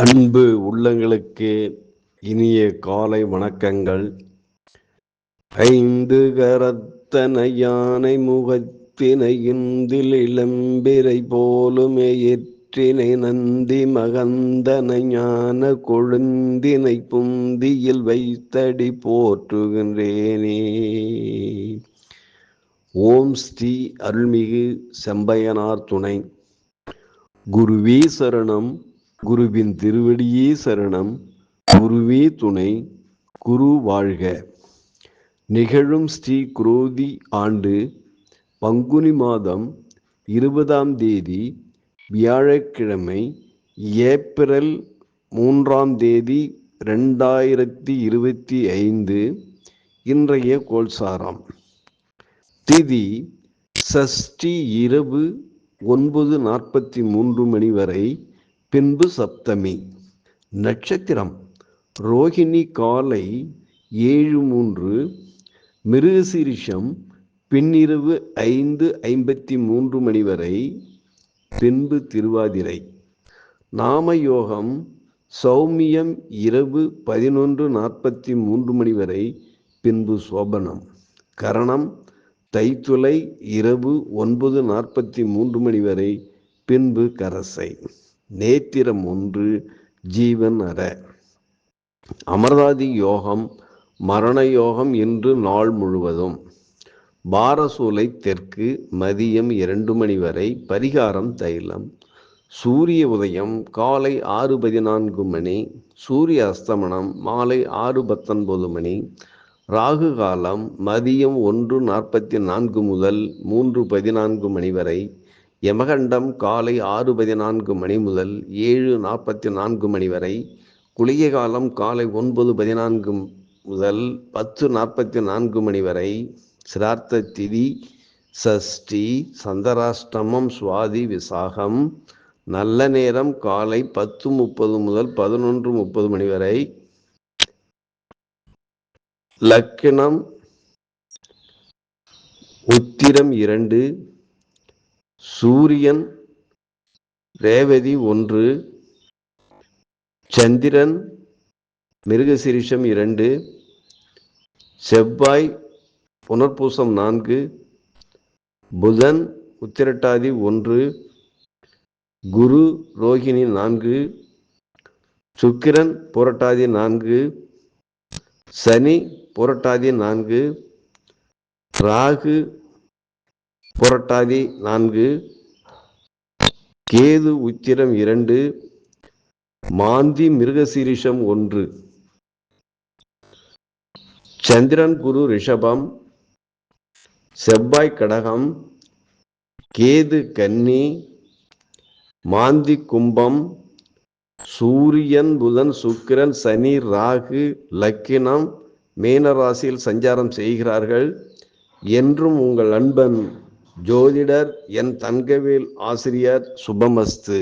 அன்பு உள்ளங்களுக்கு இனிய காலை வணக்கங்கள். ஐந்து கரத்தன யானை முகத்தினை இந்தில் இளம்பிரை போலுமே எற்றினை நந்தி மகந்தனை ஞான கொழுந்தினை புந்தியில் வைத்தடி போற்றுகின்றேனே. ஓம் ஸ்ரீ அருள்மிகு செம்பையனார் துணை. குருவீசரணம் குருவின் திருவடியே சரணம். குருவே துணை குரு வாழ்க. நிகழும் ஸ்ரீ குரோதி ஆண்டு பங்குனி மாதம் இருபதாம் தேதி வியாழக்கிழமை ஏப்ரல் மூன்றாம் தேதி ரெண்டாயிரத்தி இருபத்தி ஐந்து இன்றைய கோல்சாரம் திதி சஷ்டி இரவு ஒன்பது நாற்பத்தி மூன்று மணி வரை பின்பு சப்தமி. நட்சத்திரம். ரோஹிணி காலை ஏழு மூன்று மிருகசீரிஷம். பின்னிரவு ஐந்து ஐம்பத்தி மூன்று மணி வரை. பின்பு திருவாதிரை. நாமயோகம். சௌமியம் இரவு பதினொன்று நாற்பத்தி மூன்று மணி வரை. பின்பு சோபனம். கரணம். தைத்துளை இரவு ஒன்பது நாற்பத்தி மூன்று மணி வரை. பின்பு கரசை. நேத்திரம் ஒன்று ஜீவன் அற. அமர்தாதி யோகம் மரண யோகம் இன்று நாள் முழுவதும். பாரசூலை தெற்கு மதியம் இரண்டு மணி வரை பரிகாரம் தைலம். சூரிய உதயம் காலை ஆறு பதினான்கு மணி சூரிய அஸ்தமனம் மாலை ஆறு பத்தொன்பது மணி ராகு காலம் மதியம் ஒன்று நாற்பத்தி நான்கு முதல் மூன்று பதினான்கு மணி வரை யமகண்டம் காலை ஆறு பதினான்கு மணி முதல் ஏழு நாற்பத்தி நான்கு மணி வரை குளிகை காலம் காலை ஒன்பது பதினான்கு முதல் பத்து நாற்பத்தி நான்கு மணி வரை சிரார்த்த திதி சஷ்டி சந்தராஷ்டமம் சுவாதி விசாகம் நல்ல நேரம் காலை பத்து முப்பது முதல் பதினொன்று முப்பது மணி வரை லக்கினம் உத்திரம் இரண்டு சூரியன் ரேவதி ஒன்று சந்திரன் மிருகசிரிஷம் இரண்டு செவ்வாய் புனர்பூசம் நான்கு புதன் உத்திரட்டாதி ஒன்று குரு ரோகிணி நான்கு சுக்கிரன் புரட்டாதி நான்கு சனி புரட்டாதி நான்கு ராகு புரட்டாதி நான்கு கேது உத்திரம் இரண்டு மாந்தி மிருகசீரிஷம் ஒன்று. சந்திரன் குரு ரிஷபம் செவ்வாய் கடகம் கேது கன்னி மாந்தி கும்பம் சூரியன் புதன் சுக்கிரன் சனி ராகு லக்கினம் மீனராசியில் சஞ்சாரம் செய்கிறார்கள். என்றும் உங்கள் அன்பன் ஜோதிடர் என் தங்கவேல் ஆசிரியர் சுபமஸ்து.